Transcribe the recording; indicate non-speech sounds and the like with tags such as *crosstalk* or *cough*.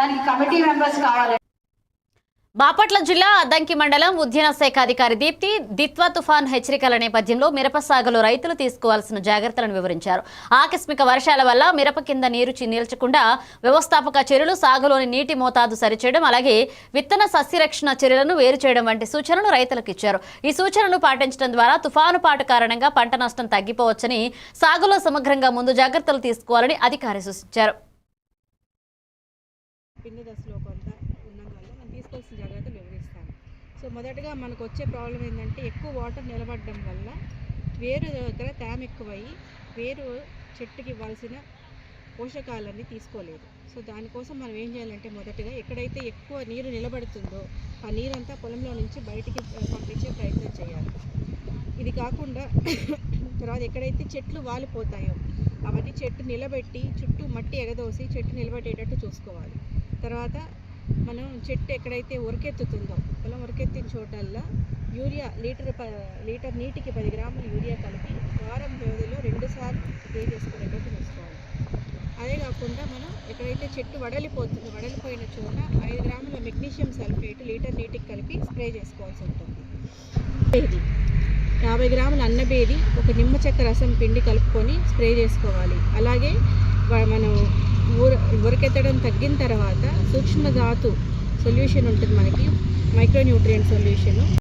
దానికి committee members కావాలి. బాపట్ల జిల్లా అద్దంకి మండలం ఉద్యాన శాఖ అధికారి దీప్తి దిత్వా తుఫాన్ హెచ్చరికల నేపథ్యంలో మిరప సాగులో రైతులు తీసుకోవాల్సిన జాగ్రత్తలను వివరించారు. ఆకస్మిక వర్షాల వల్ల మిరప కింద నీరు నిల్చకుండా వ్యవస్థాపక చర్యలు సాగులోని నీటి మోతాదు సరిచేయడం అలాగే విత్తన సస్యరక్షణ చర్యలను వేరు చేయడం వంటి సూచనలు రైతులకు ఇచ్చారు. ఈ సూచనలు పాటించడం ద్వారా తుఫాను పాటు కారణంగా పంట నష్టం తగ్గిపోవచ్చని సాగులో సమగ్రంగా ముందు జాగ్రత్తలు తీసుకోవాలని అధికారి సూచించారు. పిండి దశలో కొంత ఉన్నందువల్ల మనం తీసుకోవాల్సిన జాగ్రత్తలు వివరిస్తాను. సో మొదటగా మనకు వచ్చే ప్రాబ్లం ఏంటంటే ఎక్కువ వాటర్ నిలబడడం వల్ల వేరు దగ్గర తేమ ఎక్కువయ్యి వేరు చెట్టుకి ఇవ్వాల్సిన పోషకాలన్నీ తీసుకోలేదు. సో దానికోసం మనం ఏం చేయాలంటే మొదటగా ఎక్కడైతే ఎక్కువ నీరు నిలబడుతుందో ఆ నీరంతా పొలంలో నుంచి బయటికి పంపించే ప్రయత్నం చేయాలి. ఇది కాకుండా *coughs* తర్వాత ఎక్కడైతే చెట్లు వాలిపోతాయో అవన్నీ చెట్టు నిలబెట్టి చుట్టూ మట్టి ఎగదోసి చెట్టు నిలబెట్టేటట్టు చూసుకోవాలి. తర్వాత మనం చెట్టు ఎక్కడైతే ఉరకెత్తుతుందో పొలం ఉరకెత్తిన చోటల్లా యూరియా లీటర్ ప లీటర్ నీటికి పది గ్రాములు యూరియా కలిపి వారం వ్యవధిలో రెండుసార్లు స్ప్రే చేసుకునేటట్టు చూసుకోవాలి. అదే కాకుండా మనం ఎక్కడైతే చెట్టు వడలిపోతుందో వడలిపోయిన చోట ఐదు గ్రాముల మెగ్నీషియం సల్ఫేట్ లీటర్ నీటికి కలిపి స్ప్రే చేసుకోవాల్సి ఉంటుంది. యాభై గ్రాముల అన్నబేది ఒక నిమ్మ చెక్క రసం పిండి కలుపుకొని స్ప్రే చేసుకోవాలి. అలాగే మనం ఊర ఉరకెత్తడం తగ్గిన తర్వాత సూక్ష్మధాతు సొల్యూషన్ ఉంటుంది మనకి మైక్రోన్యూట్రియంట్ సొల్యూషన్.